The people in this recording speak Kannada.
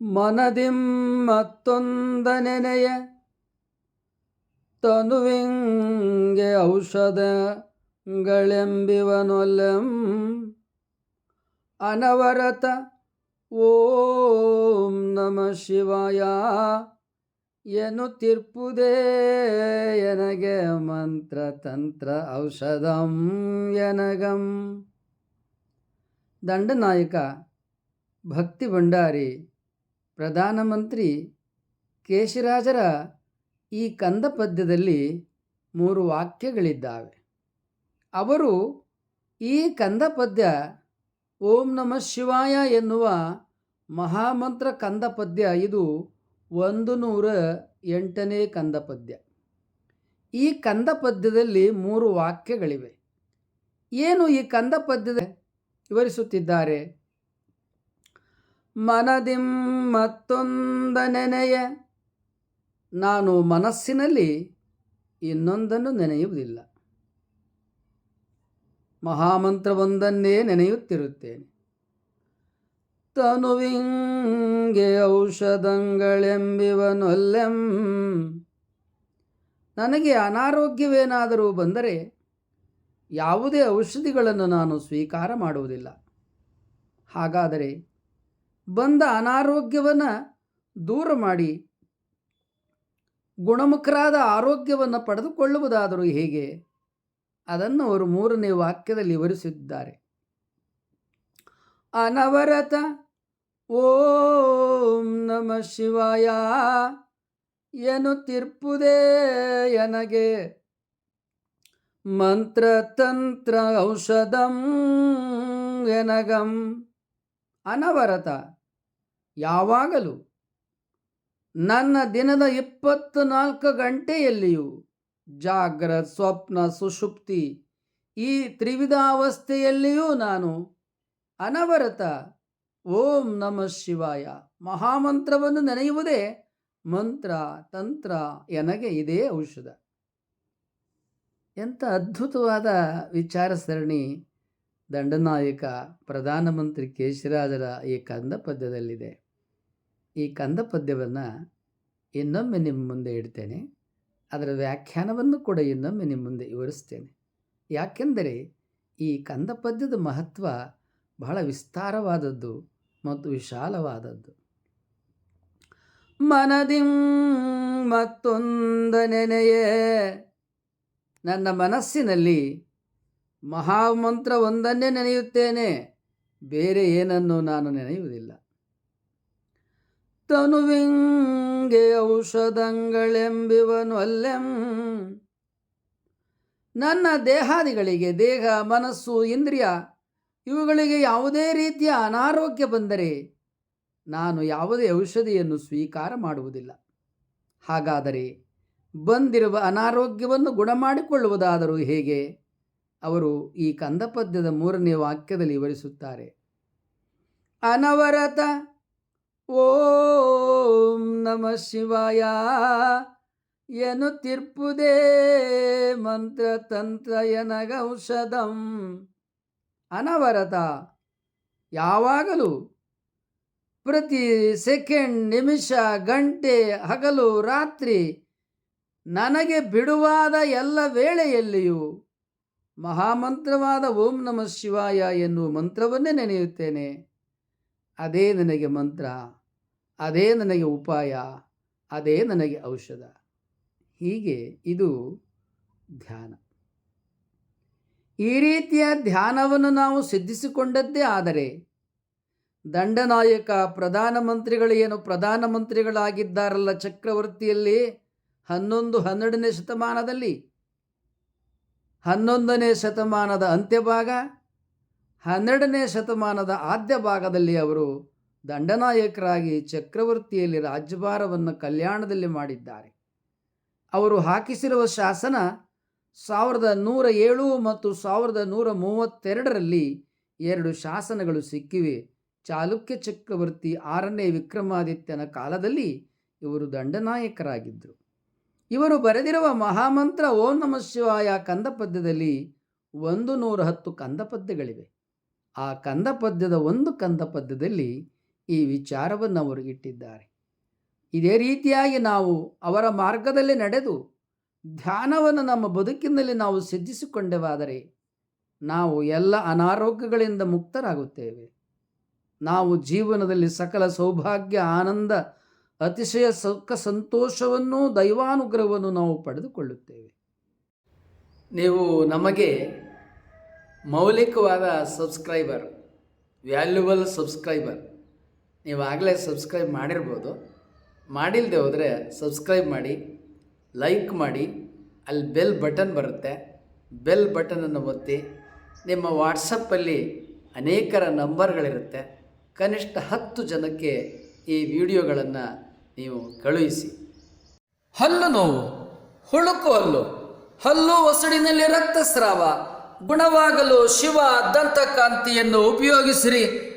ಮನದಿಂ ಮತ್ತೊಂದ ನೆನೆಯ ತನುವಿಂಗೆ ಔಷಧಗಳೆಂಬಿವನೊಲ್ಲೆಂ ಅನವರತ ಓಂ ನಮ ಶಿವಾಯ. ಎನ್ನುತ್ತಿರ್ಪುದೇ ಎನಗೆ ಮಂತ್ರ ತಂತ್ರ ಔಷಧಂ ಎನಗಂ. ದಂಡನಾಯಕ ಭಕ್ತಿ ಭಂಡಾರಿ ಪ್ರಧಾನಮಂತ್ರಿ ಕೇಶಿರಾಜರ ಈ ಕಂದ ಪದ್ಯದಲ್ಲಿ ಮೂರು ವಾಕ್ಯಗಳಿದ್ದಾವೆ. ಅವರು ಈ ಕಂದ ಪದ್ಯ ಓಂ ನಮಃ ಶಿವಾಯ ಎನ್ನುವ ಮಹಾಮಂತ್ರ ಕಂದ ಪದ್ಯ ಇದು ಒಂದು ನೂರ ಎಂಟನೇ ಕಂದ ಪದ್ಯ ಈ ಕಂದ ಪದ್ಯದಲ್ಲಿ ಮೂರು ವಾಕ್ಯಗಳಿವೆ. ಏನು ಈ ಕಂದ ಪದ್ಯದ ವಿವರಿಸುತ್ತಿದ್ದಾರೆ? ಮನದಿಂ ಮತ್ತೊಂದ ನೆನೆಯ ನಾನು ಮನಸ್ಸಿನಲ್ಲಿ ಇನ್ನೊಂದನ್ನು ನೆನೆಯುವುದಿಲ್ಲ. ಮಹಾಮಂತ್ರವೊಂದನ್ನೇ ನೆನೆಯುತ್ತಿರುತ್ತೇನೆ. ತನುವಿಂಗೆ ಔಷಧಂಗಳೆಂಬಿವನೊಲ್ಲೆಂ. ನನಗೆ ಅನಾರೋಗ್ಯವೇನಾದರೂ ಬಂದರೆ ಯಾವುದೇ ಔಷಧಿಗಳನ್ನು ನಾನು ಸ್ವೀಕಾರ ಮಾಡುವುದಿಲ್ಲ. ಹಾಗಾದರೆ ಬಂದ ಅನಾರೋಗ್ಯವನ್ನು ದೂರ ಮಾಡಿ ಗುಣಮುಖರಾದ ಆರೋಗ್ಯವನ್ನು ಪಡೆದುಕೊಳ್ಳುವುದಾದರೂ ಹೇಗೆ? ಅದನ್ನು ಅವರು ಮೂರನೇ ವಾಕ್ಯದಲ್ಲಿ ವಿವರಿಸಿದ್ದಾರೆ. ಅನವರತ ಓಂ ನಮ ಶಿವಾಯ ತಿರ್ಪುದೇ ಎನಗೆ. ಮಂತ್ರ ತಂತ್ರ ಔಷಧಂ ಎನಗಂ. ಅನವರತ, ಯಾವಾಗಲೂ ನನ್ನ ದಿನದ ಇಪ್ಪತ್ತು ನಾಲ್ಕು ಗಂಟೆಯಲ್ಲಿಯೂ ಜಾಗ್ರತ್, ಸ್ವಪ್ನ ಸುಷುಪ್ತಿ ಈ ತ್ರಿವಿಧಾವಸ್ಥೆಯಲ್ಲಿಯೂ ನಾನು ಅನವರತ ಓಂ ನಮ ಶಿವಾಯ. ಮಹಾಮಂತ್ರವನ್ನು ನೆನೆಯುವುದೇ ಮಂತ್ರ, ತಂತ್ರ ಎನಗೆ ಇದೇ ಔಷಧ. ಎಂಥ ಅದ್ಭುತವಾದ ವಿಚಾರ ಸರಣಿ ದಂಡನಾಯಕ ಪ್ರಧಾನಮಂತ್ರಿ ಕೇಶಿರಾಜರ ಈ ಕಂದ ಪದ್ಯದಲ್ಲಿದೆ ಈ ಕಂದ ಪದ್ಯವನ್ನು ಇನ್ನೊಮ್ಮೆ ನಿಮ್ಮ ಮುಂದೆ ಇಡ್ತೇನೆ. ಅದರ ವ್ಯಾಖ್ಯಾನವನ್ನು ಕೂಡ ಇನ್ನೊಮ್ಮೆ ನಿಮ್ಮ ಮುಂದೆ ವಿವರಿಸ್ತೇನೆ ಯಾಕೆಂದರೆ ಈ ಕಂದ ಪದ್ಯದ ಮಹತ್ವ ಬಹಳ ವಿಸ್ತಾರವಾದದ್ದು ಮತ್ತು ವಿಶಾಲವಾದದ್ದು. ಮನದಿಂ ಮತ್ತೊಂದ ನೆನೆಯೇ, ನನ್ನ ಮನಸ್ಸಿನಲ್ಲಿ ಮಹಾಮಂತ್ರ ಒಂದನ್ನೇ ನೆನೆಯುತ್ತೇನೆ, ಬೇರೆ ಏನನ್ನು ನಾನು ನೆನೆಯುವುದಿಲ್ಲ. ತನುವಿಂಗೆ ಔಷಧಂಗಳೆಂಬಿವನು ಅಲ್ಲೆಂ. ನನ್ನ ದೇಹಾದಿಗಳಿಗೆ ದೇಹ, ಮನಸ್ಸು, ಇಂದ್ರಿಯ, ಇವುಗಳಿಗೆ ಯಾವುದೇ ರೀತಿಯ ಅನಾರೋಗ್ಯ ಬಂದರೆ ನಾನು ಯಾವುದೇ ಔಷಧಿಯನ್ನು ಸ್ವೀಕಾರ ಮಾಡುವುದಿಲ್ಲ. ಹಾಗಾದರೆ ಬಂದಿರುವ ಅನಾರೋಗ್ಯವನ್ನು ಗುಣ ಮಾಡಿಕೊಳ್ಳುವುದಾದರೂ ಹೇಗೆ? ಅವರು ಈ ಕಂದಪದ್ಯದ ಮೂರನೇ ವಾಕ್ಯದಲ್ಲಿ ವಿವರಿಸುತ್ತಾರೆ. ಅನವರತ ಓಂ ನಮ ಶಿವಾಯ. ಎನ್ನುತ್ತಿರ್ಪುದೇ ಮಂತ್ರ ತಂತ್ರ ಎನಗೌಷಧಂ ಅನವರತ, ಯಾವಾಗಲೂ ಪ್ರತಿ ಸೆಕೆಂಡ್, ನಿಮಿಷ, ಗಂಟೆ, ಹಗಲು, ರಾತ್ರಿ ನನಗೆ ಬಿಡುವಾದ ಎಲ್ಲ ವೇಳೆಯಲ್ಲಿಯೂ ಮಹಾಮಂತ್ರವಾದ ಓಂ ನಮಃ ಶಿವಾಯ ಎನ್ನುವ ಮಂತ್ರವನ್ನೇ ನೆನೆಯುತ್ತೇನೆ. ಅದೇ ನನಗೆ ಮಂತ್ರ, ಅದೇ ನನಗೆ ಉಪಾಯ, ಅದೇ ನನಗೆ ಔಷಧ. ಹೀಗೆ ಇದು ಧ್ಯಾನ. ಈ ರೀತಿಯ ಧ್ಯಾನವನ್ನು ನಾವು ಸಿದ್ಧಿಸಿಕೊಂಡದ್ದೇ ಆದರೆ ದಂಡನಾಯಕ ಪ್ರಧಾನಮಂತ್ರಿಗಳು ಏನು ಪ್ರಧಾನಮಂತ್ರಿಗಳಾಗಿದ್ದಾರಲ್ಲ ಚಕ್ರವರ್ತಿಯಲ್ಲಿ ಹನ್ನೊಂದು ಹನ್ನೆರಡನೇ ಶತಮಾನದಲ್ಲಿ? ಹನ್ನೊಂದನೇ ಶತಮಾನದ ಅಂತ್ಯಭಾಗ? ಹನ್ನೆರಡನೇ ಶತಮಾನದ ಆದ್ಯ ಭಾಗದಲ್ಲಿ ಅವರು ದಂಡನಾಯಕರಾಗಿ ಚಕ್ರವರ್ತಿಯಲ್ಲಿ ರಾಜ್ಯಭಾರವನ್ನು ಕಲ್ಯಾಣದಲ್ಲಿ ಮಾಡಿದ್ದಾರೆ. ಅವರು ಹಾಕಿಸಿರುವ ಶಾಸನ ಸಾವಿರದ ನೂರ ಏಳು ಮತ್ತು ಸಾವಿರದ ನೂರ ಮೂವತ್ತೆರಡರಲ್ಲಿ ಎರಡು ಶಾಸನಗಳು ಸಿಕ್ಕಿವೆ. ಚಾಲುಕ್ಯ ಚಕ್ರವರ್ತಿ ಆರನೇ ವಿಕ್ರಮಾದಿತ್ಯನ ಕಾಲದಲ್ಲಿ ಇವರು ದಂಡನಾಯಕರಾಗಿದ್ದರು. ಇವರು ಬರೆದಿರುವ ಮಹಾಮಂತ್ರ ಓಂ ನಮಃ ಶಿವಾಯ ಕಂದಪದ್ಯದಲ್ಲಿ ಒಂದು ನೂರ ಹತ್ತು ಕಂದ ಪದ್ಯಗಳಿವೆ ಆ ಕಂದ ಪದ್ಯದ ಒಂದು ಕಂದ ಪದ್ಯದಲ್ಲಿ ಈ ವಿಚಾರವನ್ನು ಅವರು ಇಟ್ಟಿದ್ದಾರೆ. ಇದೇ ರೀತಿಯಾಗಿ ನಾವು ಅವರ ಮಾರ್ಗದಲ್ಲಿ ನಡೆದು ಧ್ಯಾನವನ್ನು ನಮ್ಮ ಬದುಕಿನಲ್ಲಿ ನಾವು ಸಿದ್ಧಿಸಿಕೊಂಡೆವಾದರೆ ನಾವು ಎಲ್ಲ ಅನಾರೋಗ್ಯಗಳಿಂದ ಮುಕ್ತರಾಗುತ್ತೇವೆ. ನಾವು ಜೀವನದಲ್ಲಿ ಸಕಲ ಸೌಭಾಗ್ಯ, ಆನಂದ, ಅತಿಶಯ, ಸುಖ, ಸಂತೋಷವನ್ನು, ದೈವಾನುಗ್ರಹವನ್ನು ನಾವು ಪಡೆದುಕೊಳ್ಳುತ್ತೇವೆ. ನೀವು ನಮಗೆ ಮೌಲಿಕವಾದ ಸಬ್ಸ್ಕ್ರೈಬರ್, ವ್ಯಾಲ್ಯೂಬಲ್ ಸಬ್ಸ್ಕ್ರೈಬರ್, ನೀವಾಗಲೇ ಸಬ್ಸ್ಕ್ರೈಬ್ ಮಾಡಿರ್ಬೋದು. ಮಾಡಿಲ್ಲದೆ ಹೋದರೆ ಸಬ್ಸ್ಕ್ರೈಬ್ ಮಾಡಿ, ಲೈಕ್ ಮಾಡಿ, ಅಲ್ಲಿ ಬೆಲ್ ಬಟನ್ ಬರುತ್ತೆ. ಬೆಲ್ ಬಟನನ್ನು ಒತ್ತಿ, ನಿಮ್ಮ ವಾಟ್ಸಪ್ಪಲ್ಲಿ ಅನೇಕರ ನಂಬರ್ಗಳಿರುತ್ತೆ. ಕನಿಷ್ಠ ಹತ್ತು ಜನಕ್ಕೆ ಈ ವಿಡಿಯೋಗಳನ್ನು ನೀವು ಕಳುಹಿಸಿ. ಹಲ್ಲು ನೋವು, ಹುಳುಕು ಹಲ್ಲು ಹಲ್ಲು ಒಸಡಿನಲ್ಲಿ ರಕ್ತಸ್ರಾವ ಗುಣವಾಗಲು ಶಿವ ದಂತಕಾಂತಿಯನ್ನು ಉಪಯೋಗಿಸಿರಿ.